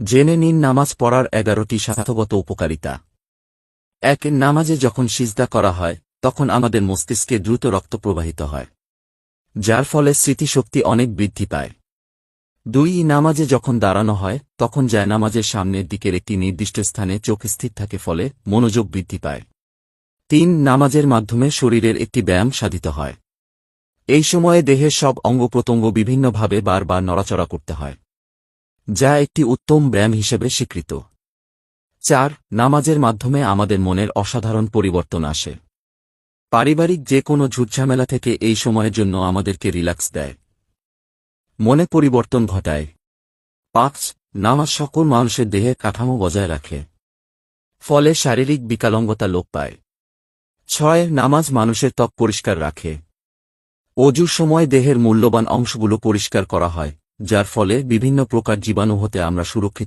জেনে নিন নামাজ পড়ার এগারোটি স্বাস্থ্যগত উপকারিতা। এক, নামাজে যখন সিজদা করা হয়, তখন আমাদের মস্তিষ্কে দ্রুত রক্ত প্রবাহিত হয়, যার ফলে স্মৃতিশক্তি অনেক বৃদ্ধি পায়। দুই, নামাজে যখন দাঁড়ানো হয়, তখন যায় নামাজের সামনের দিকের একটি নির্দিষ্ট স্থানে চোখ স্থির থাকে ফলে মনোযোগ বৃদ্ধি পায়। তিন, নামাজের মাধ্যমে শরীরের একটি ব্যায়াম সাধিত হয়। এই সময়ে দেহের সব অঙ্গপ্রত্যঙ্গ বিভিন্নভাবে বারবার নড়াচড়া করতে হয়। যা একটি উত্তম ব্যায়াম হিসেবে স্বীকৃত। চার, নামাজের মাধ্যমে আমাদের মনের অসাধারণ পরিবর্তন আসে। পারিবারিক যে কোনো ঝুটঝামেলা থেকে এই সময়ের জন্য আমাদেরকে রিল্যাক্স দেয়। মনে পরিবর্তন ঘটায়। পাঁচ, নামাজ সকল মানুষের দেহে কাঠামো বজায় রাখে। ফলে শারীরিক বিকালঙ্গতা লোপ পায়। ছয়, নামাজ মানুষের ত্বক পরিষ্কার রাখে। অজুর সময় দেহের মূল্যবান অংশগুলো পরিষ্কার করা হয়। যার ফলে বিভিন্ন প্রকার জীবাণু হতে আমরা সুরক্ষিত